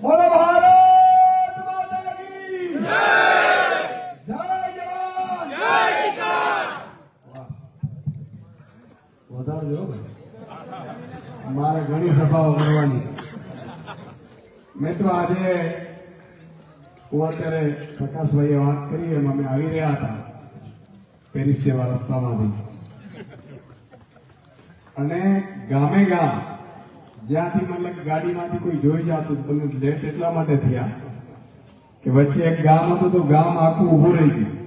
બોલો ભારત માતા કી જય! જવાન! જય કિસાન! વધારજો મારે ઘણી સભાઓ કરવાની મિત્રો આજે હું અત્યારે પ્રકાશભાઈએ વાત કરી એમ અમે આવી રહ્યા હતા પેરિસ જેવા રસ્તામાંથી. અને ગામે ગામ જ્યાંથી મતલબ ગાડીમાંથી કોઈ જોઈ જતું તમે લેટ એટલા માટે થયા કે વચ્ચે એક ગામ હતું તો ગામ આખું ઊભું રહી ગયું.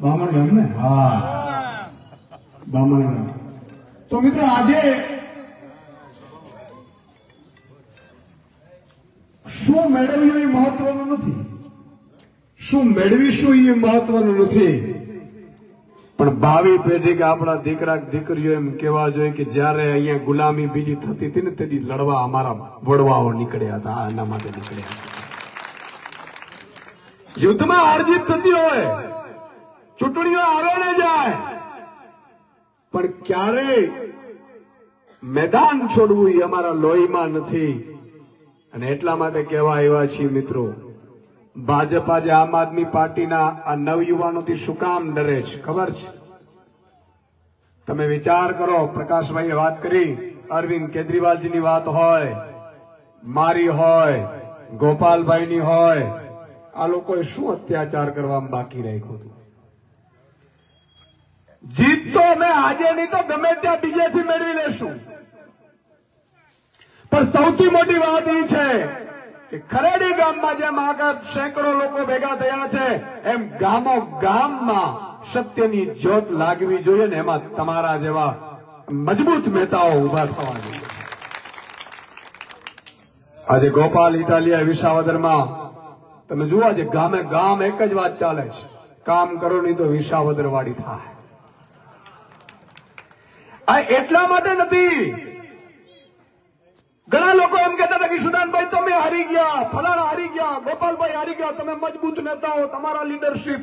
બામણ ગામ ને? હા. બામણ ગામ. તો મિત્રો આજે શું મેળવ્યું એ મહત્વનું નથી? શું મેળવીશું એ મહત્વનું નથી? પણ ભાવિ પેઢી કે આપણા દીકરા દીકરીઓ એમ કેવા જોઈએ કે જ્યારે અહીંયા ગુલામી બીજી થતી હતી ને તેથી લડવા અમારા વડવાઓ નીકળ્યા હતા એના માટે નીકળ્યા હતા. યુદ્ધમાં હારજીત થતી હોય, ચૂંટણીઓ આવે જાય. પણ ક્યારેય મેદાન છોડવું એ અમારા લોહીમાં નથી. અને એટલા માટે કહેવા આવ્યા છીએ મિત્રો ભાજપ આજે આમ આદમી પાર્ટીના આ નવયુવાનોથી શું કામ ડરે છે? ખબર છે? તમે વિચાર કરો, પ્રકાશભાઈએ વાત કરી, અરવિંદ કેજરીવાલજીની વાત હોય, મારી હોય, ગોપાલભાઈની હોય, આ લોકોએ શું અત્યાચાર કરવામાં બાકી રાખ્યું હતું? જીત તો અમે આજે નહીં તો ગમે ત્યાં બીજેથી મેળવી લેશું. પણ સૌથી મોટી વાત એ છે ખરેડી ગામમાં જેમ આગળ સેંકડો લોકો ભેગા થયા છે, એમ ગામો ગામમાં સત્યની જ્યોત લાગવી જોઈએ ને એમાં તમારા જેવા મજબૂત મહેતાઓ ઊભા થવા જોઈએ. આજે ગોપાલ ઇટાલિયા વિસાવદરમાં, તમે જુઓ આજે ગામે ગામ એક જ વાત ચાલે છે, કામ કરો નહીં તો વિસાવદર વાળી થાય. આ એટલા માટે નથી ઘણા લોકો એમ કહેતા હતા કે સુદાનભાઈ, તમે હારી ગયા, ફલાણા હારી ગયા, ગોપાલભાઈ હારી ગયા, તમે મજબૂત નેતાઓ, તમારા લીડરશીપ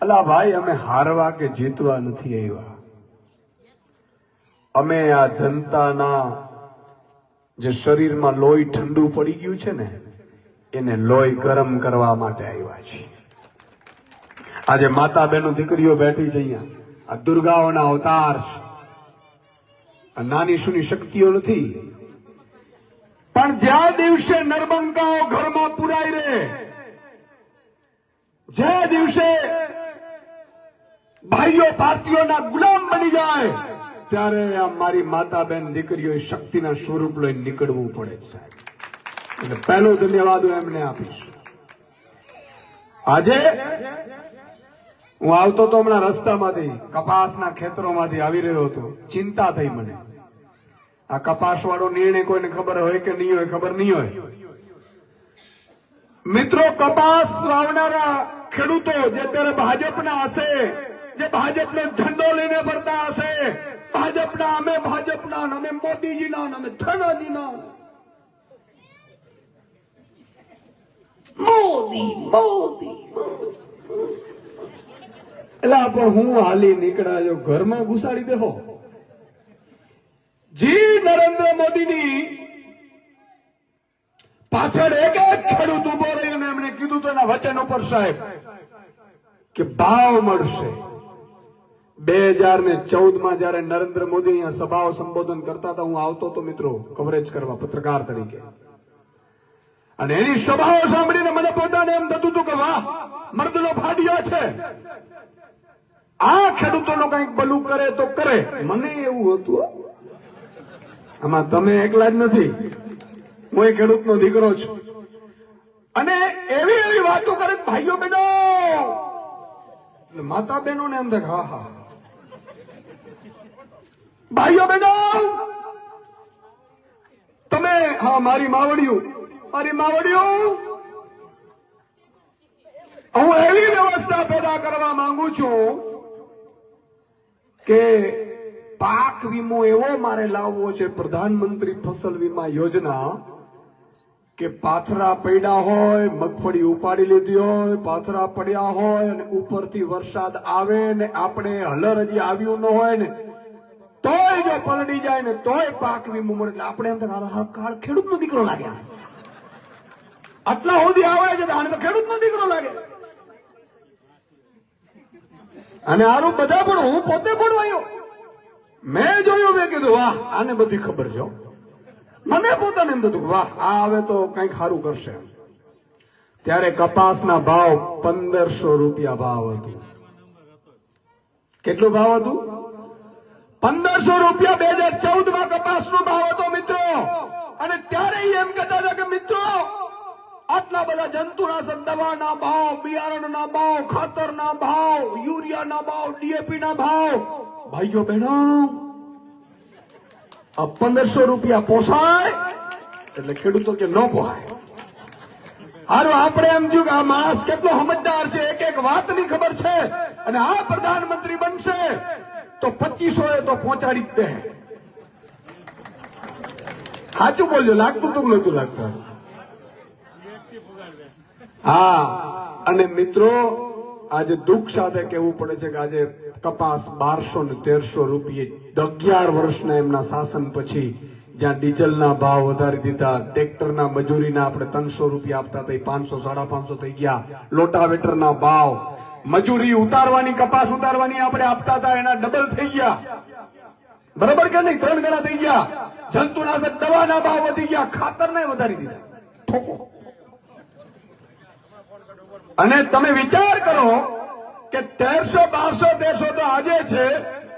અલા ભાઈ, અમે હારવા કે જીતવા નથી આવ્યા. અમે આ જનતાના જે શરીરમાં લોહી ઠંડુ પડી ગયું છે ને, એને લોહી ગરમ કરવા માટે આવ્યા છીએ. આજે માતા બહેનો દીકરીઓ બેઠી છે અહીંયા. આ દુર્ગાઓના અવતાર નાની સુની શક્તિઓ નથી. પણ જ્યાં દિવસે નરબંકાઓ ઘરમાં પુરાઈ રહે જે દિવસે ભાઈઓ ભારતીયોના ગુલામ બની જાય, ત્યારે આ મારી માતા બેન દીકરીઓ શક્તિના સ્વરૂપ લઈને નીકળવું પડે સાહેબ. એટલે પહેલો ધન્યવાદ હું એમને આપીશ. આજે હું આવતો તો હમણાં રસ્તામાંથી, કપાસના ખેતરોમાંથી આવી રહ્યો હતો. ચિંતા થઈ મને. આ કપાસ વાળો નિર્ણય કોઈને ખબર હોય કે નહીં હોય, ખબર નહીં હોય. મિત્રો, કપાસ વાવનારા ખેડૂતો જે અત્યારે ભાજપના હશે, જે ભાજપનો ઝંડો લઈને ફરતા હશે, ભાજપના, અમે ભાજપના અમે મોદીજીના અમે ધનાજીના. મોદી મોદી એટલે પણ હું હાલી નીકળ્યા ઘરમાં ઘુસાડી દેહો. જી, નરેન્દ્ર મોદીની. પાછળ એક એક ખેડૂત ઊભો રહ્યો એમણે કીધું તો એના વચન ઉપર, સાહેબ, કે ભાવ મળશે. બે હજાર ને ચૌદમાં જયારે નરેન્દ્ર મોદી અહીંયા સભાઓ સંબોધન કરતા હતા, હું આવતો હતો મિત્રો કવરેજ કરવા પત્રકાર તરીકે. અને એની સભાઓ સાંભળીને મને પોતાને એમ થતું હતું કે વાહ, મર્દનો ફાડ્યા છે. આ ખેડૂતોનો કંઈક ભલું કરે તો કરે. મને એવું હતું. આમાં તમે એકલા જ નથી. હું એ ખેડૂતનો દીકરો છું. અને એવી એવી વાતો કરે ભાઈઓ બહેનો માતા બહેનો ને એમ હા હા. ભાઈઓ બહેનો તમે, હા, મારી માવડિયું મારી માવડિયું હું એવી વ્યવસ્થા પેદા કરવા માંગુ છું કે પાક વીમો એવો મારે લાવવો છે, પ્રધાનમંત્રી ફસલ વીમા યોજના, કે પાથરા પડ્યા હોય, મગફળી ઉપાડી લીધી હોય, પાથરા પડ્યા હોય અને ઉપરથી વરસાદ આવે ને આપણે હલર હજી આવ્યું ન હોય ને, તોય જો પલડી જાય ને તોય પાક વીમો મળે. એટલે આપણે એમ કાળ ખેડૂતનો દીકરો લાગે આટલા સુધી આવે છે તો આને તો ખેડૂતનો દીકરો લાગે. અને આરું બધા પણ હું પોતે પણ આવ્યો મેં જોયું મેં કીધું, વાહ, આને બધી ખબર છે મને પોતાને એમ થતું વાહ, આ હવે તો કંઈક સારું કરશે. ત્યારે કપાસના ભાવ પંદરસો રૂપિયા ભાવ હતું. કેટલું ભાવ હતું? પંદરસો રૂપિયા બે હજાર ચૌદમાં કપાસનો ભાવ હતો, મિત્રો. અને ત્યારે એમ કહેતા હતા કે, મિત્રો, આટલા બધા જંતુનાશક દવાના ભાવ, બિયારણના ભાવ, ખાતરના ભાવ, યુરિયાના ભાવ ડીએપી ના ભાવ ભાઈઓ, બહેનો, આ પંદરસો રૂપિયા પોસાય એટલે ખેડૂતો કે ન પોહાય. હારું આપણે એમ થયું આ માણસ કેટલો સમજદાર છે, એક એક વાતની ખબર છે અને આ પ્રધાનમંત્રી બનશે તો પચીસો એ તો પહોંચાડી જ દે. સાચું બોલજો, લાગતું તું નતું લાગતું. હા, અને મિત્રો, આજે દુઃખ સાથે કહેવું પડે છે કે આજે કપાસ બારસો ને તેરસો રૂપિયે. અગિયાર વર્ષના એમના શાસન પછી જ્યાં ડીઝલના ભાવ વધારી દીધા, ટ્રેક્ટરના મજૂરીના આપણે ત્રણસો રૂપિયા આપતા થઈ પાંચસો, સાડા પાંચસો થઈ ગયા. લોટાવેટરના ભાવ. મજૂરી ઉતારવાની, કપાસ ઉતારવાની આપણે આપતા હતા, એના ડબલ થઈ ગયા. બરાબર કે નહીં? ત્રણ ગણા થઈ ગયા. જંતુનાશક દવાના ભાવ વધી ગયા, ખાતરને વધારી દીધા. અને તમે વિચાર કરો કે તેરસો, બારસો, તેરસો તો આજે છે.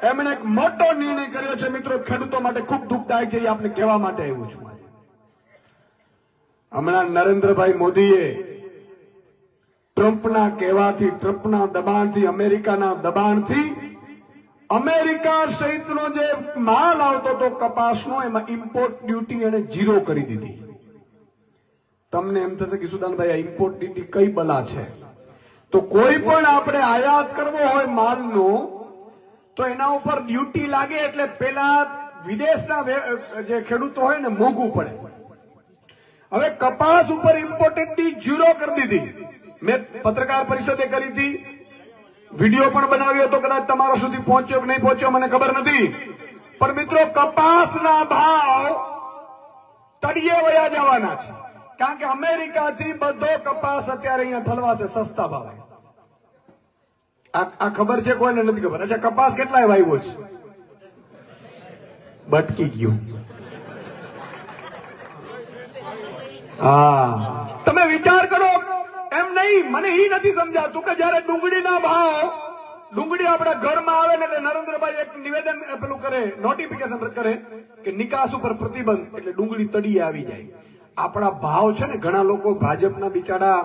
એમણે એક મોટો નિર્ણય કર્યો છે મિત્રો, ખેડૂતો માટે ખૂબ દુઃખદાયક છે, એ આપણે કહેવા માટે આવ્યું છું હમણાં નરેન્દ્રભાઈ મોદીએ ટ્રમ્પના કહેવાથી, ટ્રમ્પના દબાણથી, અમેરિકાના દબાણથી, અમેરિકા સહિતનો જે માલ આવતો હતો કપાસનો, એમાં ઇમ્પોર્ટ ડ્યુટી એને ઝીરો કરી દીધી. તમને એમ થશે કે સુદાનભાઈ, આ ઇમ્પોર્ટ ડ્યુટી કઈ બલા છે? તો કોઈ પણ આપણે આયાત કરવો હોય માલનો, તો એના ઉપર ડ્યુટી લાગે એટલે પેલા વિદેશના જે ખેડૂતો હોય ને મોંઘું પડે. હવે કપાસ ઉપર ઇમ્પોર્ટેડ ઝીરો કરી દીધી. મેં પત્રકાર પરિષદે કરી હતી. વીડિયો પણ બનાવ્યો હતો, કદાચ તમારો સુધી પહોંચ્યો કે નહીં પહોંચ્યો મને ખબર નથી. પણ મિત્રો, કપાસના ભાવ તળિયે વયા જવાના છે. કારણ કે અમેરિકાથી બધો કપાસ અત્યારે અહીંયા ઠલવાશે, સસ્તા ભાવે. આ ખબર છે કોઈને નથી ખબર. અચ્છા, કપાસ કેટલાય વાવ્યો છે? બટકી ગયું. હા. તમે વિચાર કરો, એમ નહીં, મને એ નથી સમજાતું કે જયારે ડુંગળીના ભાવ, ડુંગળી આપણા ઘરમાં આવે ને એટલે નરેન્દ્રભાઈ એક નિવેદન પેલું કરે નોટિફિકેશન કરે કે નિકાસ ઉપર પ્રતિબંધ એટલે ડુંગળી તળીએ આવી જાય. આપણા ભાવ છે ને, ઘણા લોકો ભાજપના બિચારા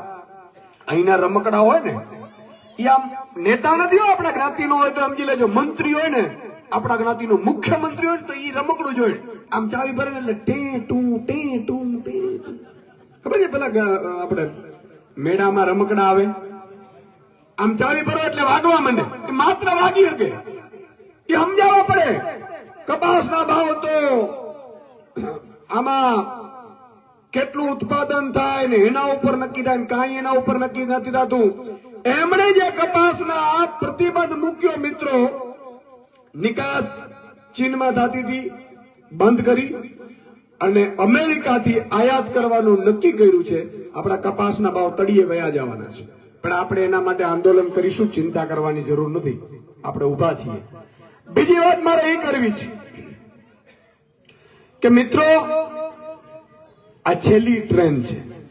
અહીંના રમકડા હોય ને નેતા નથી હો, આપણા જ્ઞાતિનો હોય તો સમજી લેજો, મંત્રી હોય ને, આપણા જ્ઞાતિનો મુખ્યમંત્રી હોય ને તો એ રમકડું જોઈ આમ ચાવી ભરે એટલે ટે ટું ટે ટું, ટે ખબર છે પેલા આપણે મેળામાં રમકડા આવે? આમ ચાવી ભરો એટલે વાગવા માંડે. માત્ર વાગી શકે. એ સમજાવવા પડે. કપાસના ભાવ તો આમાં કેટલું ઉત્પાદન થાય ને એના ઉપર નક્કી થાય ને કાંઈ એના ઉપર નક્કી નથી થતું. એમણે જે કપાસના પ્રતિબંધ મૂક્યો મિત્રો, નિકાસ ચીનમાં થતી બંધ કરી અને અમેરિકાથી આયાત કરવાનું નક્કી કર્યું છે. આપણા કપાસના ભાવ તળિયે વયા જવાના છે. પણ આપણે એના માટે આંદોલન કરીશું, ચિંતા કરવાની જરૂર નથી. આપણે ઊભા છીએ. બીજી વાત મારે એ કરવી છે કે મિત્રો, આ છેલ્લી ટ્રેન છે.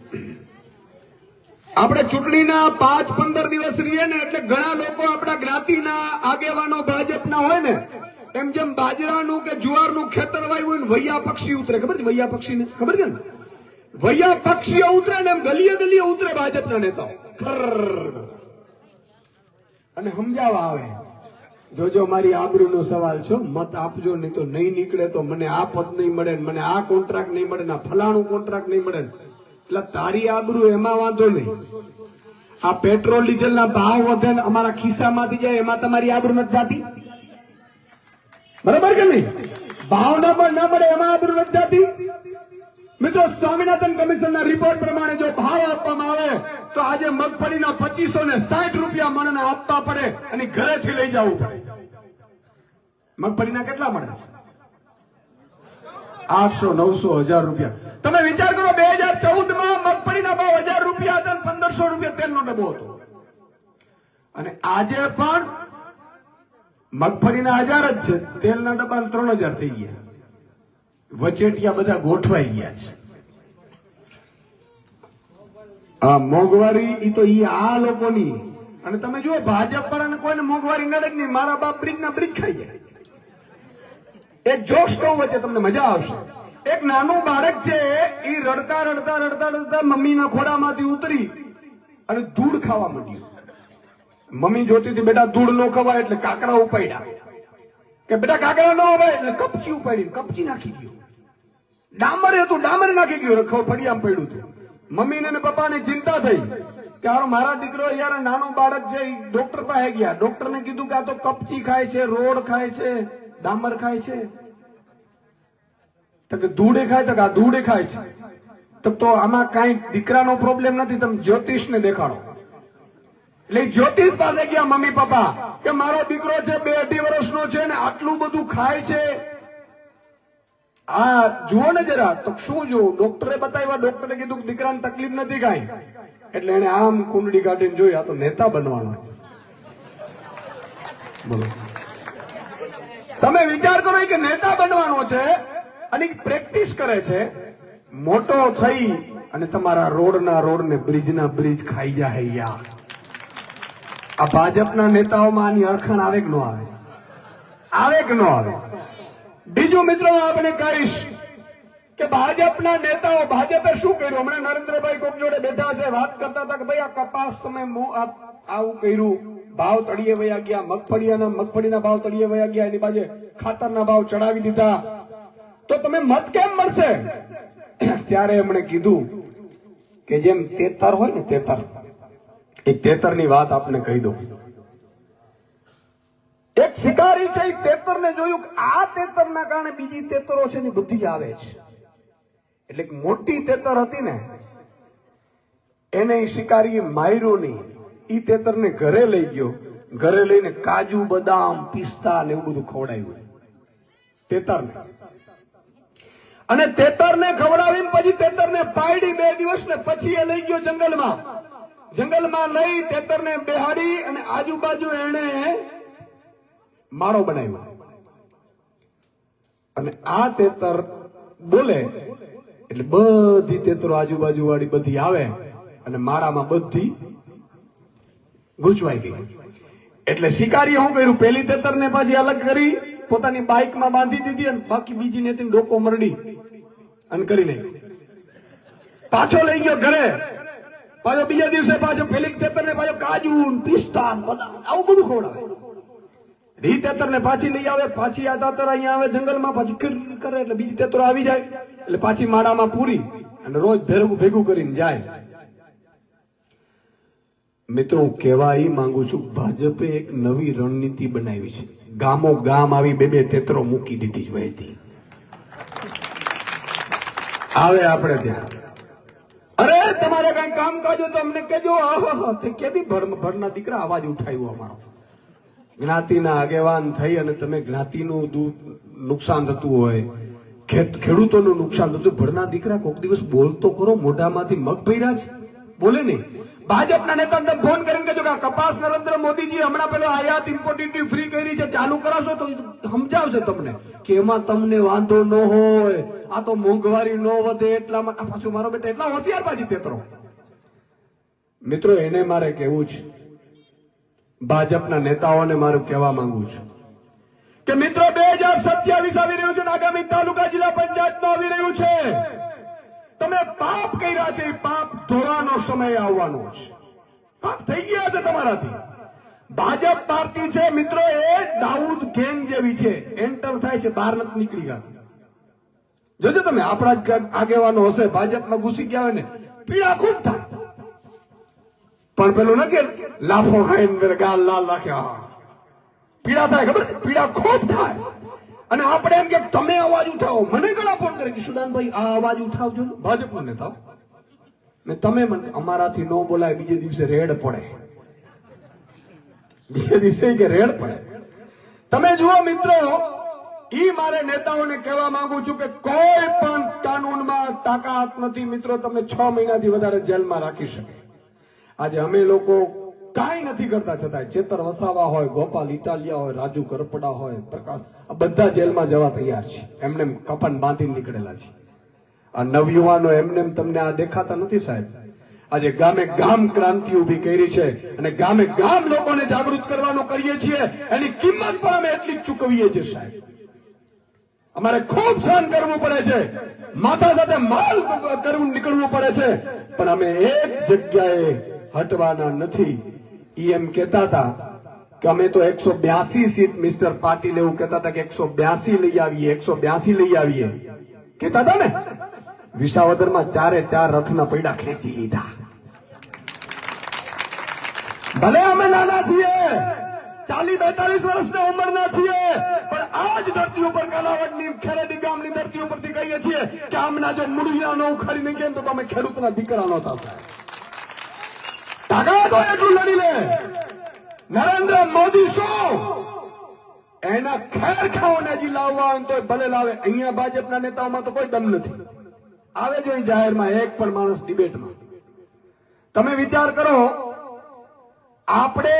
આપણે ચૂંટણીના પાંચ પંદર દિવસ રહીએ ને એટલે ઘણા લોકો આપણા જ્ઞાતિના આગેવાનો ભાજપના હોય ને, એમ જેમ બાજરાનું કે જુવારનું ખેતર વાવ્યું હોય ને, વૈયા પક્ષી ઉતરે. ખબર છે વૈયા પક્ષીને? ખબર છે ને? વૈયા પક્ષીઓ ઉતરે ને એમ ગલીએ ગલીએ ઉતરે ભાજપના નેતાઓ. અને સમજાવવા આવે. જોજો મારી આબરૂનો સવાલ છો મત આપજો, નહીં તો નહીં નીકળે તો મને આ પદ નહીં મળે મને આ કોન્ટ્રાક્ટ નહીં મળે ને ફલાણું કોન્ટ્રાક્ટ નહીં મળે. એટલે તારી આબરૂ એમાં વાંધો નહીં. આ પેટ્રોલ, ડીઝલના ભાવ વધે ને અમારા ખિસ્સામાંથી જાય, એમાં તમારી આબરૂ નથી જાતી. બરાબર કે નહીં? ભાવ ના પણ ના પડે એમાં આબરૂ નથી જાતી. મિત્રો, સ્વામિનાથન કમિશનના રિપોર્ટ પ્રમાણે જો ભાવ આપવામાં આવે, તો આજે મગફળીના પચીસો ને સાઠ રૂપિયા મણને આપવા પડે અને ઘરેથી લઈ જવું પડે. મગફળીના કેટલા મળે આઠસો, નવસો, હજાર રૂપિયા. તમે વિચાર કરો, બે હજાર ચૌદમાં મગફળીના ભાવ હજાર રૂપિયા હતા પંદરસો રૂપિયા તેલનો ડબ્બો હતો. અને આજે પણ મગફળીના હજાર જ છે, તેલના ડબ્બા ત્રણ હજાર થઈ ગયા. વચેટિયા બધા ગોઠવાઈ ગયા છે. આ મોંઘવારી એ તો ઈ આ લોકોની. અને તમે જુઓ, ભાજપ વાળાને કોઈને મોંઘવારી નડે નહીં. મારા બાપ બ્રિજ ના બ્રિજ ખાઈ જાય. એક જોશ કહું વચ્ચે તમને મજા આવશે. એક નાનું બાળક છે, એ રડતા રડતા રડતા રડતા મમ્મીના ખોડામાંથી ઉતરી અને ધૂળ ખાવા માંડ્યું. મમ્મી જોતી હતી, બેટા, ધૂળ નો ખવાય એટલે કાકરા ઉપાડ્યા. કે, બેટા કાકરા ન હોય એટલે કપચી ઉપાડી કપચી નાખી ગયું. ડામર હતું ડામર નાખી ગયું ખબર પડી આમ પડ્યું હતું. મમ્મીને ને પપ્પાને ચિંતા થઈ કે, હારો, મારા દીકરો યાર, નાનો બાળક છે ડોક્ટર પાસે ગયા. ડોક્ટરને કીધું કે આ તો કપચી ખાય છે, રોડ ખાય છે. ડામર ખાય છે? તો કે ધૂળે ખાય, તો આ ધૂળે ખાય છે. તો આમાં કાંઈ દીકરાનો પ્રોબ્લેમ નથી, તમે જ્યોતિષને દેખાડો. એટલે જ્યોતિષ પાસે ગયા મમ્મી પપ્પા કે મારો દીકરો છે, બે અઢી વર્ષનો છે ને આટલું બધું ખાય છે. આ જુઓ ને જરા, તો શું જોવું ડોક્ટરે બતાવ્યા ડોક્ટરે કીધું કે દીકરાને તકલીફ નથી કાંઈ. એટલે એને આમ કુંડળી કાઢીને જોઈ આ તો નેતા બનવાનો બોલો. તમે વિચાર કરો કે નેતા બનવાનો છે અને પ્રેક્ટિસ કરે છે. મોટો થઈ અને તમારા રોડના રોડ ને બ્રિજના બ્રિજ ખાઈ જાય યાર. આ ભાજપના નેતાઓમાં આની અડખણ આવે કે ન આવે. આવે કે ન આવે. બીજું મિત્રો આપણે કહીશ કે ભાજપના નેતાઓ ભાજપે શું કર્યું? હમણાં નરેન્દ્રભાઈ કોક જોડે બેઠા છે, વાત કરતા હતા કે ભાઈ આ કપાસ તમે આવું કર્યું. ભાવ તળીએ વયા ગયા મગફળીના મગફળીના ભાવ તળીએ વયા ગયા, એની બાજુ ખાતરના ભાવ ચડાવી દીધા. તો તમે મત કેમ મળશે? ત્યારે એમણે કીધું કે જેમ તેતર હોય ને તેતર, એ તેતરની વાત આપને કહી દઉં. એક શિકારી છે, એ તેતરને જોયું કે આ તેતરના કારણે બીજી તેતરો છે ને બધી આવે છે. એટલે મોટી તેતર હતી ને, એને શિકારી શિકારીએ નહીં. ઈ તેતરને ઘરે લઈ ગયો. ઘરે લઈને કાજુ, બદામ, પિસ્તા ને એવું બધું ખવડાવ્યું. તેતરને. અને તેતરને ખવડાવીને પછી તેતરને પાડી બે દિવસ ને પછી એ લઈ ગયો જંગલમાં. જંગલમાં લઈ તેતરને બેહાડી અને આજુબાજુ એને માળો બનાવ્યો. અને આ તેતર બોલે એટલે બધી તેતરો આજુબાજુ વાળી બધી આવે અને માળામાં બધી ગૂંચવાઈ ગઈ. એટલે શિકારી શું કર્યું? પેલી તેતરને પાછી અલગ કરી, પોતાની બાઇકમાં બાંધી દીધી અને બાકી બીજી ને ડોકો મરડી અને કરી નાખી પાછો લઈ ગયો ઘરે. પાછો બીજા દિવસે પાછો પેલી તેતરને પાછો કાજુ પિસ્તા આવું બધું ખવડાવે. રી તેતરને પાછી લઈ આવે, પાછી આ તાતર અહીંયા આવે જંગલમાં, પાછી કરે એટલે બીજી તેતર આવી જાય. એટલે પાછી માળામાં પૂરી અને રોજ ભેગું ભેગું કરીને જાય. મિત્રો, હું કહેવા એ માંગુ છું, ભાજપે એક નવી રણનીતિ બનાવી છે. ગામો ગામ આવી બે બે તેતરો મૂકી દીધી જ વહેતી. આવે આપણે ત્યાં. અરે, તમારે કઈ કામ કાજો તો કહેજો કેદી ભરના દીકરા અવાજ ઉઠાવ્યો અમારો? જ્ઞાતિના આગેવાન થઈ અને તમે જ્ઞાતિનું નુકસાન થતું હોય ખેડૂતોનું નુકસાન થતું ભરના દીકરા કોઈક દિવસ બોલતો કરો, મોઢામાંથી મગ ભર્યા છે. બોલે નહીં. ભાજપના નેતા તમે ફોન કરીને કહેજો કે કપાસ નરેન્દ્ર મોદીજી હમણાં પેલો આયાત ઇમ્પોર્ટ ફ્રી કરી છે, ચાલુ કરાશો તો સમજાવશે તમને કે એમાં તમને વાંધો ન હોય, આ તો મોંઘવારી ન વધે એટલા માટે પાછું મારો બેટા એટલા હોશિયાર બાજી તેતરો. મિત્રો, એને મારે કહેવું છે. ભાજપના નેતાઓને મારું કહેવા માંગુ છું કે મિત્રો, બે હજાર સત્યાવીસ આવી રહ્યું છે આગામી તાલુકા જિલ્લા પંચાયત આવી રહ્યું છે. તમે પાપ કર્યા છે, એ પાપ ધોવાનો સમય આવવાનો છે. પાપ થઈ ગયા છે તમારાથી. ભાજપ પાર્ટી છે, મિત્રો, એ દાઉદ ગેંગ જેવી છે. એન્ટર થાય છે, બહાર નથી નીકળી ગયા. જોજો તમે, આપણા જ આગેવાનો હશે, ભાજપમાં ઘૂસી ગયા હોય ને, પીડા ખૂબ થાય. પણ પેલું નથી લાફો ખાઈને ગાલ લાલ રાખે. પીડા થાય, ખબર? પીડા ખૂબ થાય. અને આપણે એમ કે તમે અવાજ ઉઠાવો. મને ઘણા ફોન કરે કે સુદાનભાઈ આ અવાજ ઉઠાવજો ને. ભાજપ ને થાવ. ને તમે મને અમારાથી ન બોલાય બીજે દિવસે રેડ પડે. બીજે દિવસે કે રેડ પડે. તમે જુઓ મિત્રો ઈ મારે નેતાઓને કહેવા માંગુ છું કે કોઈ પણ કાનૂનમાં તાકાત નથી મિત્રો તમને છ મહિનાથી વધારે જેલમાં રાખી શકે. આજે અમે લોકો કાંઈ નથી કરતા છતાંય ચેતર વસાવા હોય ગોપાલ ઇટાલિયા હોય રાજુ કરપડા હોય પ્રકાશ બધા જેલમાં જવા તૈયાર છે. એમને કપન બાંધી નીકળેલા છે. આ નવયુવાનો એમને તમને આ દેખાતા નથી સાહેબ. આજે ગામે ગામ ક્રાંતિ ઊભી કરી છે અને ગામે ગામ લોકોને જાગૃત કરવાનું કરીએ છીએ. એની કિંમત પણ અમે એટલી ચૂકવીએ છીએ સાહેબ. અમારે ખૂબ સહન કરવું પડે છે. માથા સાથે માલ કરવું નીકળવું પડે છે. પણ અમે એક જગ્યાએ હટવાના નથી. એ એમ કહેતા હતા કે અમે તો એકસો બ્યાસી સીટ મિસ્ટર પાટીલ એવું કહેતા હતા કે એકસો બ્યાસી લઈ આવીએ, એકસો બ્યાસી લઈ આવીએ. કહેતા હતા ને? વિસાવદરમાં ચારે ચાર રથના પૈડા ખેંચી લીધા. ભલે અમે નાના છીએ ચાલી બેતાલીસ વર્ષના ઉંમરના છીએ, પણ આ જ ધરતી ઉપર કાલાવડની ખેરેડી ગામની ધરતી ઉપરથી કહીએ છીએ કે આમના જો મૂળિયા ન નહીં કેમ તો તમે ખેડૂતના દીકરા નહોતા. તાકાત હોય એટલું લડી લે. નરેન્દ્ર મોદી શું? એના ખેર ખાઓને હજી લાવવા આવે તો ભલે લાવે. અહીંયા ભાજપના નેતાઓમાં તો કોઈ દમ નથી. આવે જો જાહેરમાં એક પણ માણસ ડિબેટમાં. તમે વિચાર કરો, આપણે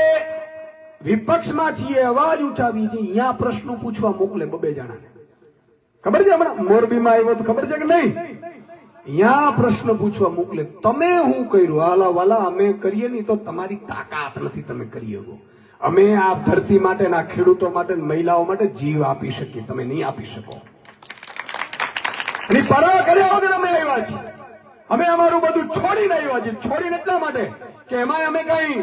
વિપક્ષમાં છીએ, અવાજ ઉઠાવી છીએ, અહીંયા પ્રશ્નો પૂછવા મોકલે બબે જણાને. ખબર છે હમણાં મોરબીમાં આવ્યો તો ખબર છે કે નહીં? અહીંયા પ્રશ્ન પૂછવા મોકલે, તમે હું કર્યું? આલા વાલા, અમે કરીએ નહીં તો તમારી તાકાત નથી તમે કરી શકો અમે આ ધરતી માટે ને ખેડૂતો માટે મહિલાઓ માટે જીવ આપી શકીએ, તમે નહીં આપી શકો. પરવા કર્યા વગર અમે આવ્યા છીએ. અમે અમારું બધું છોડીને આવ્યા છીએ. છોડીને એટલા માટે કે એમાં અમે કઈ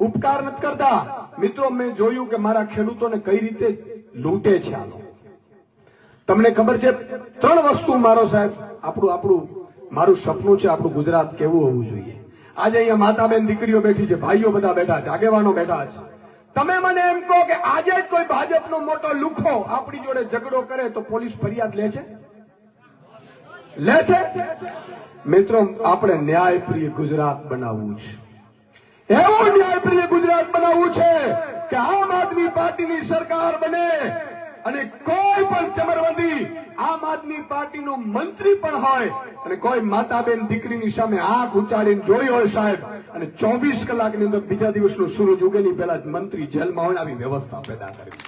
ઉપકાર નથી કરતા. મિત્રો, મેં જોયું કે મારા ખેડૂતોને કઈ રીતે લૂંટે છે આ લોકો. તમને ખબર છે, ત્રણ વસ્તુ મારો સાહેબ, આપણું આપણું મારું સપનું છે આપણું ગુજરાત કેવું હોવું જોઈએ. આજે અહીંયા માતાબેન દીકરીઓ બેઠી છે, ભાઈઓ બધા બેઠા છે, આગેવાનો બેઠા છે. તમે મને એમ કહો કે આજે જ કોઈ ભાજપનો મોટો લુખો આપણી જોડે ઝઘડો કરે તો પોલીસ ફરિયાદ લે છે? લે છે? મિત્રો, આપણે ન્યાયપ્રિય ગુજરાત બનાવવું છે. એવું ન્યાયપ્રિય ગુજરાત બનાવવું છે કે આમ આદમી પાર્ટીની સરકાર બને અને કોઈ પણ ચમરવંદી આમ આદમી પાર્ટીનો મંત્રી પણ હોય અને કોઈ માતાબેન દીકરીની સામે આંખ ઉચાડીને જોઈ હોય સાહેબ, અને ચોવીસ કલાકની અંદર બીજા દિવસનો સૂરજ ઉગે ની પહેલા મંત્રી જેલમાં હોય આવી વ્યવસ્થા પેદા કરવી.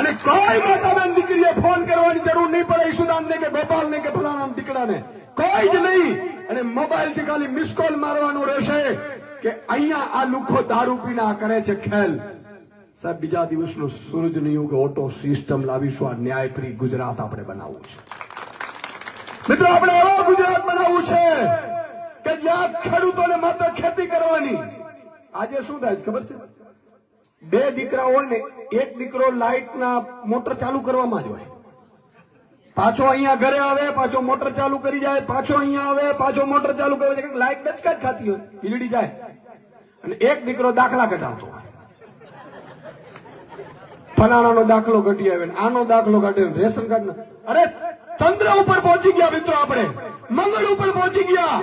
અને કોઈ માતાબેન દીકરીએ ફોન કરવાની જરૂર નહીં પડે ઈશુદાનને કે ગોપાલને કે ફલાણા દીકરાને. કોઈ જ નહીં. અને મોબાઈલથી ખાલી મિસ કોલ મારવાનું રહેશે કે અહીંયા આ લુખો દારૂ પીને કરે છે ખેલ. સાહેબ, બીજા દિવસનો સૂરજનો યુગ ઓટો સિસ્ટમ લાવીશું. આ ન્યાયપ્રિય ગુજરાત આપણે બનાવવું છે. મિત્રો, આપણે એવો ગુજરાત બનાવવું છે કે જ્યાં ખેડૂતોને માત્ર ખેતી કરવાની. આજે શું થાય ખબર છે? બે દીકરા હોય ને એક દીકરો લાઇટના મોટર ચાલુ કરવામાં જ હોય. પાછો અહીંયા ઘરે આવે, પાછો મોટર ચાલુ કરી જાય, પાછો અહીંયા આવે, પાછો મોટર ચાલુ કરે લાઇટ ડચકા જ ખાતી હોય વીજળી જાય. અને એક દીકરો દાખલા કઢાવતો હોય. ફલાણાનો દાખલો ઘટી આવે આનો દાખલો કાઢે રેશન કાર્ડ અરે, ચંદ્ર ઉપર પહોંચી ગયા મિત્રો આપણે. મંગળ ઉપર પહોંચી ગયા.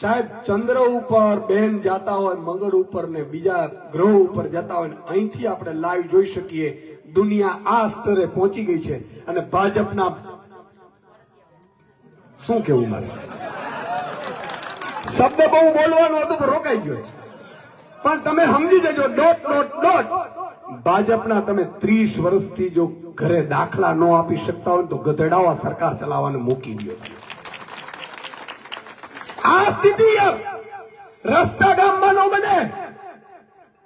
સાહેબ, ચંદ્ર ઉપર બેન જતા હોય, મંગળ ઉપર ને બીજા ગ્રહ ઉપર જતા હોય અહીંથી આપણે લાઈવ જોઈ શકીએ. દુનિયા આ સ્તરે પહોંચી ગઈ છે અને ભાજપના શું કેવું મારે? શબ્દ બહુ બોલવાનો હતો રોકાઈ ગયો છે. પણ તમે સમજી જજો, ડોટ ડોટ ડોટ. ભાજપના તમે ત્રીસ વર્ષથી જો ઘરે દાખલા ન આપી શકતા હોય તો ગધેડાવા સરકાર ચલાવવાનું મૂકી દો આ સ્થિતિ રસ્તા ગામમાં ન બને.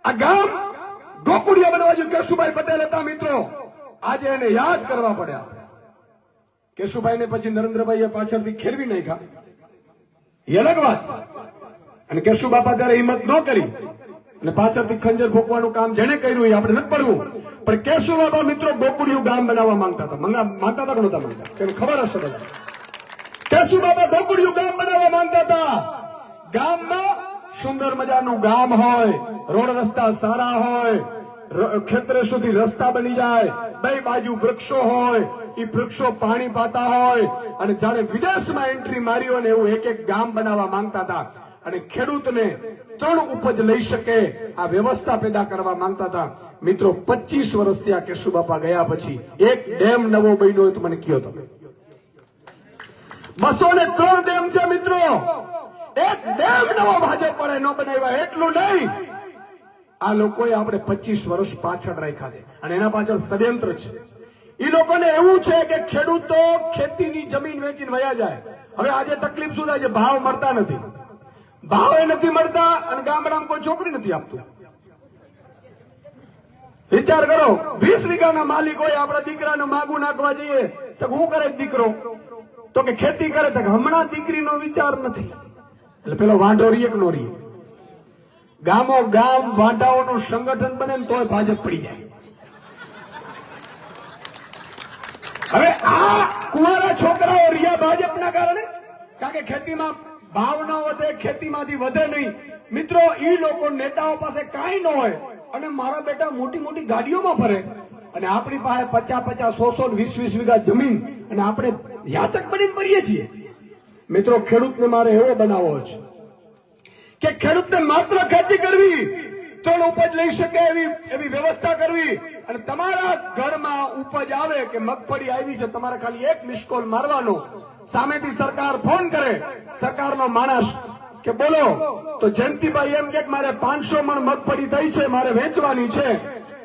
આ ગામ ગોકુડિયા બનવા જોઈએ કેશુભાઈ પટેલ હતા મિત્રો. આજે એને યાદ કરવા પડ્યા. કેશુભાઈને પછી નરેન્દ્રભાઈએ પાછળથી ખેરવી નાખ્યા. એ અલગ વાત. અને કેશુ બાપા ત્યારે હિંમત ન કરી. અને પાછળથી ખંજર ફૂંકવાનું કામ જેને કર્યું એ આપણે નથી પડવું. પણ કેશુબાબા મિત્રો ગોકુડિયું ગામ બનાવવા માંગતા હતા. મંગા- માંગતા હતા નહોતા માંગતા? તેને ખબર હશે બધા. કેશુબાબા ગોકુડિયું ગામ બનાવવા માંગતા હતા. ગામમાં સુંદર મજાનું ગામ હોય, રોડ રસ્તા સારા હોય ખેતરે સુધી રસ્તા બની જાય, બે બાજુ વૃક્ષો હોય એ વૃક્ષો પાણી પાતા હોય, અને જાણે વિદેશમાં એન્ટ્રી મારી હોય ને એવું એક એક ગામ બનાવવા માંગતા હતા. અને ખેડૂતને ત્રણ ઉપજ લઈ શકે આ વ્યવસ્થા પેદા કરવા માંગતા હતા. મિત્રો, પચીસ વર્ષથી આ કેશુબાપા ગયા પછી એક ડેમ નવો બન્યો હોય તો મને કયો તમે. બસો ને ત્રણ ડેમ છે મિત્રો. એક ડેમ નવો ભાજપ પડે ન બનાવ્યા, એટલું નહીં. આ લોકોએ આપણે પચીસ વર્ષ પાછળ રાખ્યા છે અને એના પાછળ ષડયંત્ર છે. એ લોકોને એવું છે કે ખેડૂતો ખેતીની જમીન વેચીને વયા જાય. હવે આજે તકલીફ શું થાય છે? ભાવ મળતા નથી. ભાવે નથી મળતા અને ગામડામાં કોઈ છોકરી નથી આપતું. વિચાર કરો, વીસ વીઘાના માલિક હોય, આપણા દીકરાને માગું નાખવા જઈએ, તો હું કરે દીકરો? તો કે ખેતી કરે, તો હમણાં દીકરીનો વિચાર નથી. એટલે પેલો વાંઢો રીએ નો રીએ? ગામો ગામ, વાંઢાઓનું સંગઠન બને ને તોય ભાજપ પડી જાય. હવે આ કુંવારા છોકરાઓ રહ્યા ભાજપના કારણે? કારણ કે ખેતીમાં ભાવ વધે, ખેતીમાંથી વધે નહીં. મિત્રો એ લોકો નેતાઓ પાસે કાંઈ ન હોય અને મારા બેટા મોટી મોટી ગાડીઓમાં ફરે. અને આપણી પાસે પચાસ પચાસ, સો સો વીસ વીસ વીઘા જમીન અને આપણે યાચક બનીને મરીએ છીએ. મિત્રો, ખેડૂતને મારે એવો બનાવવો છે કે ખેડૂતને માત્ર ખેતી કરવી, ત્રણ ઉપજ લઈ શકે એવી એવી વ્યવસ્થા કરવી અને તમારા ઘરમાં ઉપજ આવે કે મગફળી આવી છે, તમારે ખાલી એક મિસ મારવાનો. સામેથી સરકાર ફોન કરે. સરકારનો માણસ કે બોલો, તો જયંતિભાઈ એમ કે મારે પાંચસો મણ મગફળી થઈ છે, મારે વેચવાની છે.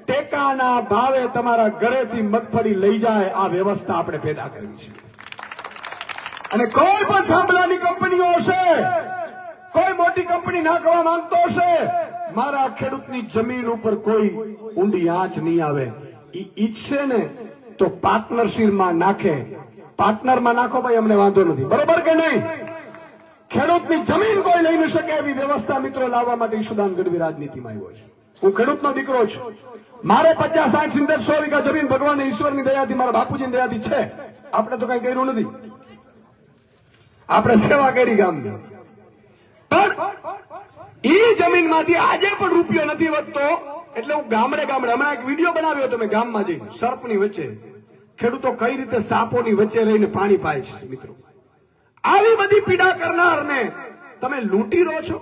ટેકાના ભાવે તમારા ઘરેથી મગફળી લઈ જાય, આ વ્યવસ્થા આપણે પેદા કરવી છે. અને કોઈ પણ થાંભલાની કંપનીઓ હશે, કોઈ મોટી કંપની નાખવા માંગતો હશે, મારા ખેડૂતની જમીન ઉપર કોઈ ઊંડી આંચ નહીં આવે. ઈ ઈચ્છે ને તો પાર્ટનરશીપમાં નાખે. પાર્ટનરમાં નાખો ભાઈ, અમને વાંધો નથી. બરોબર કે નહીં? ખેડૂતની જમીન કોઈ લઈ ન શકે એવી વ્યવસ્થા મિત્રો લાવવા માટે ઈશુદાન ગઢવી રાજનીતિમાં આવ્યો છે. હું ખેડૂતનો દીકરો છું. મારે પચાસ, સાઠ, સિત્તેર, સો વીઘા જમીન ભગવાન ઈશ્વરની દયાથી, મારા બાપુજીની દયાથી છે. આપણે તો કઈ કર્યું નથી. આપણે સેવા કરી ગામની. પણ ઈ જમીનમાંથી આજે પણ રૂપિયો નથી વધતો. એટલે હું ગામડે ગામડે, હમણાં એક વીડિયો બનાવ્યો હતો મેં ગામમાં જઈ સર્પની વચ્ચે. ખેડૂતો કઈ રીતે સાપોની વચ્ચે રહીને પાણી પાય છે, મિત્રો? આવી બધી પીડા કરનારને તમે લૂંટી રહો છો?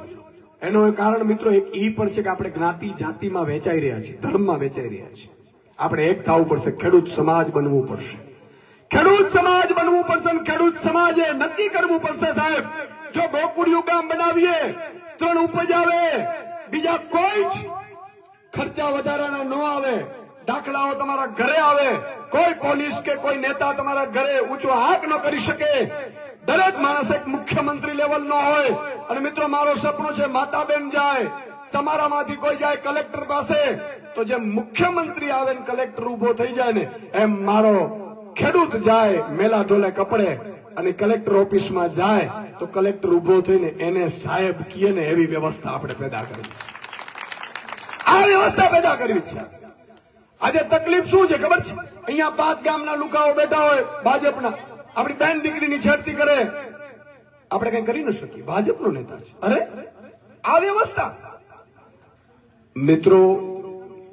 એનો એ કારણ, મિત્રો, એક ઈ પણ છે કે આપણે જ્ઞાતિ જાતિમાં વેચાઈ રહ્યા છીએ, ધર્મમાં વેચાઈ રહ્યા છીએ. આપણે એક થવું પડશે ખેડૂત સમાજ બનવું પડશે. ખેડૂત સમાજ બનવું પડશે ખેડૂત સમાજે નક્કી કરવું પડશે, સાહેબ. જો ગોકુળિયું ગામ બનાવીએ, ત્રણ ઉપજ આવે, બીજા કોઈ જ ખર્ચા વધારાના ન આવે, દાખલાઓ તમારા ઘરે આવે કોઈ પોલીસ કે કોઈ નેતા તમારા ઘરે ઊંચો હાક ન કરી શકે. દરેક માણસ એક મુખ્યમંત્રી લેવલ નો હોય. અને મિત્રો, મારો સપનું છે માતાબેન જાય, તમારામાંથી કોઈ જાય કલેક્ટર પાસે, તો જેમ મુખ્યમંત્રી આવે ને કલેક્ટર ઊભો થઈ જાય ને, એમ મારો ખેડૂત જાય મેલા ઢોલે કપડે. અને કલેક્ટર ઓફિસમાં જાય, તો કલેક્ટર ઊભો થઈને એને સાહેબ કીએ ને એવી વ્યવસ્થા આપણે પેદા કરવી. આ વ્યવસ્થા પેદા કરવી છે. આજે તકલીફ શું છે ખબર છે? અહીંયા પાંચ ગામના લુકાઓ બેઠા હોય ભાજપના. આપણી બેન દીકરીની છેડતી કરે. આપણે કઈ કરી ન શકીએ. ભાજપનો નેતા છે. અરે, આ વ્યવસ્થા. મિત્રો,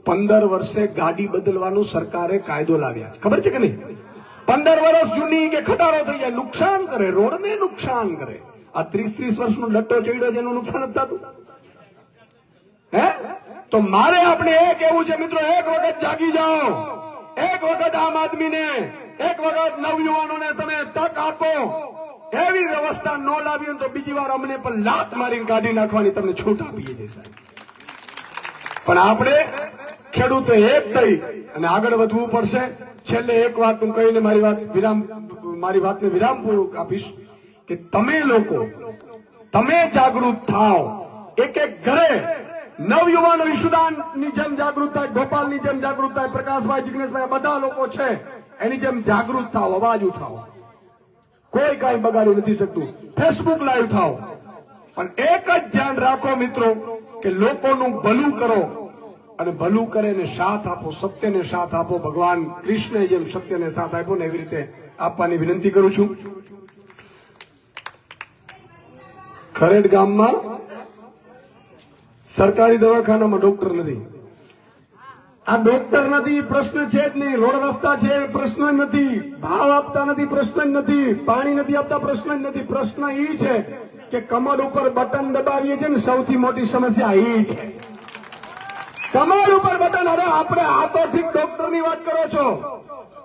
પંદર વર્ષે ગાડી બદલવાનું સરકારે કાયદો લાવ્યા છે. ખબર છે કે નહીં? પંદર વર્ષ જૂની કે ખટારો થઈ જાય. નુકસાન કરે. રોડને નુકસાન કરે. આ ત્રીસ ત્રીસ વર્ષનો લટ્ટો ચડ્યો છે, એનું નુકસાન જ થતું. હે? તો મારે આપણે એક કેવું છે, મિત્રો, એક વખત જાગી જાઓ. એક વખત આમ આદમીને, એક વખત નવયુવાનોને તમે તક આપો. એવી વ્યવસ્થા ન લાવી તો બીજી વાર અમને પણ લાત મારીને કાઢી નાખવાની તમને છૂટ આપીએ છીએ સાહેબ. પણ આપણે ખેડૂતો એક થઈ અને આગળ વધવું પડશે. છેલ્લે એક વાત હું કહીને મારી વાત વિરામ, મારી વાતને વિરામ પૂર્વક આપીશ કે તમે લોકો, તમે જાગૃત થાઓ. એક એક ઘરે નવયુવાનો ઈશુદાનની જેમ જાગૃત થાય ગોપાલની જેમ જાગૃત થાય પ્રકાશભાઈ, જિગ્નેશભાઈ, બધા લોકો છે. એની જેમ જાગૃત થાવ અવાજ ઉઠાવો કોઈ કાંઈ બગાડી નથી શકતું. ફેસબુક લાઈવ થાવ પણ એક જ ધ્યાન રાખો મિત્રો, કે લોકોનું ભલું કરો. અને ભલું કરે ને સાથ આપો, સત્યને સાથ આપો. ભગવાન કૃષ્ણે જેમ સત્યને સાથ આપ્યો ને એવી રીતે આપવાની વિનંતી કરું છું. ખરેડ ગામમાં સરકારી દવાખાનામાં ડોક્ટર નથી. આ ડોક્ટર નથી પ્રશ્ન છે જ નહીં. રોડ રસ્તા છે પ્રશ્ન નથી. ભાવ આપતા નથી, પ્રશ્ન જ નથી. પાણી નથી આપતા, પ્રશ્ન જ નથી. પ્રશ્ન એ છે કે કમર ઉપર બટન દબાવીએ છીએ ને, સૌથી મોટી સમસ્યા એ છે. કમર ઉપર બટન, અરે આપણે આ ડોક્ટરની વાત કરો છો.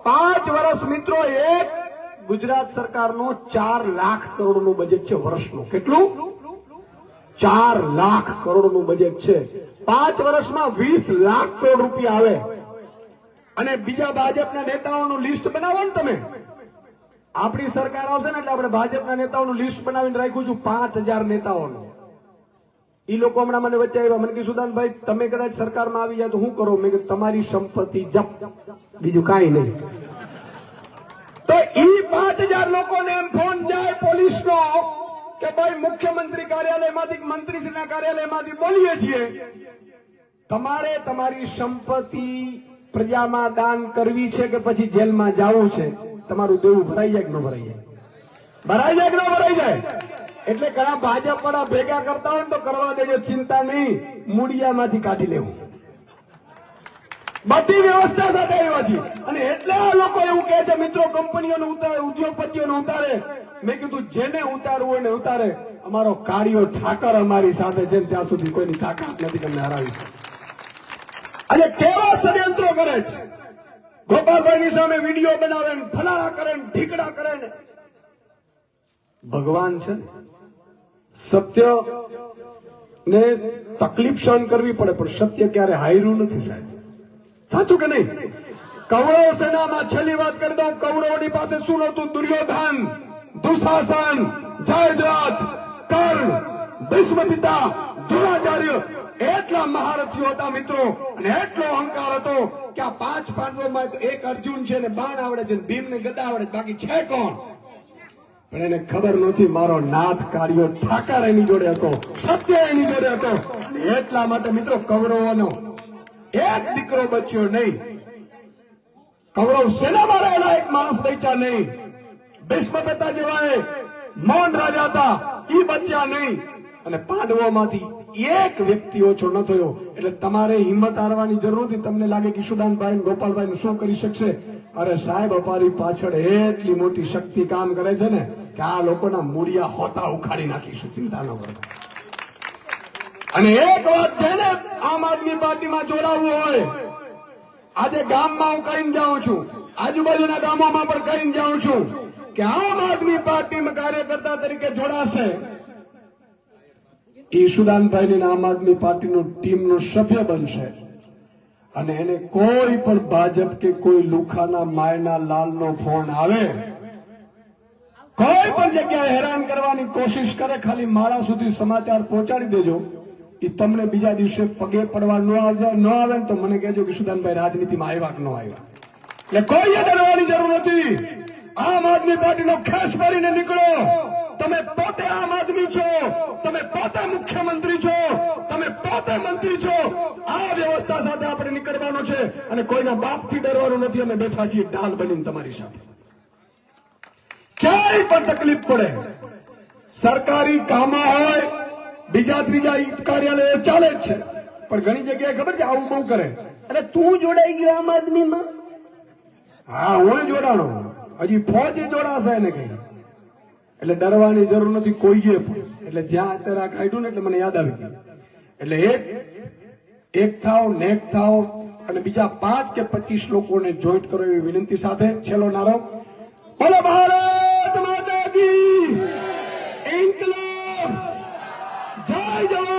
પાંચ વર્ષ મિત્રો, એક ગુજરાત સરકારનો ચાર લાખ કરોડનું બજેટ છે, વર્ષનું. કેટલું? ચાર લાખ કરોડનું બજેટ છે. પાંચ વર્ષમાં વીસ લાખ કરોડ રૂપિયા આવે. અને બીજા ભાજપના નેતાઓનું લિસ્ટ બનાવો ને તમે. આપણી સરકાર આવશે ને એટલે આપણે ભાજપના નેતાઓનું લિસ્ટ બનાવીને રાખ્યું છું પાંચ હજાર નેતાઓનું. એ લોકો હમણાં મને વચ્ચે આવ્યા. મને કે, સુદાનભાઈ, તમે કદાચ સરકારમાં આવી જાય તો શું કરો? મેં કીધું, તમારી સંપત્તિ જપ. બીજું કાંઈ નહીં. તો ઈ પાંચ હજાર લોકોને એમ ફોન જાય પોલીસનો. કે ભાઈ મુખ્યમંત્રી કાર્યાલયમાંથી મંત્રીશ્રીના કાર્યાલયમાંથી બોલીએ છીએ. તમારે તમારી સંપત્તિ પ્રજામાં દાન કરવી છે કે પછી જેલમાં જવું છે? તમારું દેવું ભરાઈ જાય કે ન ભરાઈ જાય? ભરાઈ જાય કે ન ભરાઈ જાય? એટલે ઘણા ભાજપ વાળા ભેગા કરતા હોય તો કરવા દેજો, ચિંતા નહીં. મૂળિયામાંથી કાઢી લેવું. બધી વ્યવસ્થા સાથે આવ્યા છે અને એટલે આ લોકો એવું કહે છે, મિત્રો, કંપનીઓને ઉતારે, ઉદ્યોગપતિઓને ઉતારે. મેં કીધું, જેને ઉતારવું એને ઉતારે. અમારો કાર્યો ઠાકર અમારી સાથે છે ત્યાં સુધી કોઈની તાકાત નથી તમને હરાવી અને કેવા ષડયંત્રો કરે છે. ગોપાલભાઈની સામે વીડિયો બનાવે ને કરે ઢીકડા કરે ને. ભગવાન છે સત્ય ને તકલીફ સહન કરવી પડે, પણ સત્ય ક્યારે હાયરું નથી સાહેબ. સાચું કે નહીં? કૌરવ સેનામાં છેલ્લી વાત કરી દઉં, કૌરવની પાસે શું નહોતું? દુર્યોધન. દુશાસન જયદ્રથ કર્ણ ભીષ્મ પિતા દ્રોણાચાર્ય એટલા મહારથીઓ હતા મિત્રો અને એટલો અહંકાર હતો કે આ પાંચ પાંડવોમાં તો એક અર્જુન છે ને બાણ આવડે છે ભીમ ને ગદા આવડે બાકી છે કોણ પણ એને ખબર નથી મારો નાથ કાર્યો ઠાકર એની જોડે હતો, સત્ય એની જોડે હતો. એટલા માટે મિત્રો કૌરવોનો એક દીકરો બચ્યો નહીં. કૌરવ સેનામાં રહેલા એક માણસ બચ્યા નહીં. ભીષ્મ પિતા જેવાએ મૌન રાજા હતા. ઈ બચ્યા નહીં. અને પાંડવોમાંથી એક વ્યક્તિ ઓછો ન થયો. એટલે તમારે હિંમત હારવાની જરૂર નથી તમને લાગે કે ઈશુદાનભાઈ ગોપાલભાઈ શું કરી શકશે? અરે સાહેબ, અમારી પાછળ એટલી મોટી શક્તિ કામ કરે છે ને કે આ લોકોના મૂળિયા હોતા ઉખાડી નાખીશું. ચિંતા ન કરો. અને એક વાત છે ને, આમ આદમી પાર્ટીમાં જોડાવવું હોય. આજે ગામમાં હું કરીને જાઉં છું. આજુબાજુના ગામોમાં પણ કરીને જાઉં છું. કે આમ આદમી પાર્ટીમાં કાર્યકર્તા તરીકે જોડાશે. ઈશુદાનભાઈ આમ આદમી પાર્ટીનો ટીમનો સભ્ય બનશે. અને એને કોઈ પણ ભાજપ કે કોઈ લુખાના, માયના, લાલનો ફોન આવે. કોઈ પણ જગ્યાએ હેરાન કરવાની કોશિશ કરે, ખાલી મારા સુધી સમાચાર પહોંચાડી દેજો. એ તમને બીજા દિવસે પગે પડવા ન આવે ને તો મને કહેજો કે સુદાનભાઈ રાજનીતિમાં આવ્યા કે ન આવ્યા. એટલે કોઈએ ડરવાની જરૂર નથી. આદમી પાર્ટીનો ખેસ ભરીને નીકળો. તમે પોતે આમ આદમી છો. તમે પોતે મુખ્યમંત્રી છો. તમે પોતે મંત્રી છો. આ વ્યવસ્થા સાથે આપણે નીકળવાનો છે અને કોઈના બાપથી ડરવાનું નથી. અમે બેઠા છીએ ઢાલ બનીને તમારી સાથે. ક્યાંય પણ તકલીફ પડે. સરકારી કામો હોય, બીજા ત્રીજા કાર્યાલય ચાલે જ છે. પણ ઘણી જગ્યાએ ખબર છે, આવું બહુ કરે. અરે તું જોડાઈ ગયો આમ આદમીમાં? હા, હું જોડાણો. હજી ફોજ જોડાશે એને કઈ. એટલે ડરવાની જરૂર નથી, કોઈએ પણ. એટલે જ્યાં અત્યારે આ કાઢ્યું ને એટલે મને યાદ આવી ગયું. એટલે એક એક થાવ નેક થાવ અને બીજા પાંચ કે પચીસ લોકોને જોઈન્ટ કરો એવી વિનંતી સાથે છેલ્લો નારો. બોલો ભારત માતા કી. ઇન્કલાબ. જય જવાન.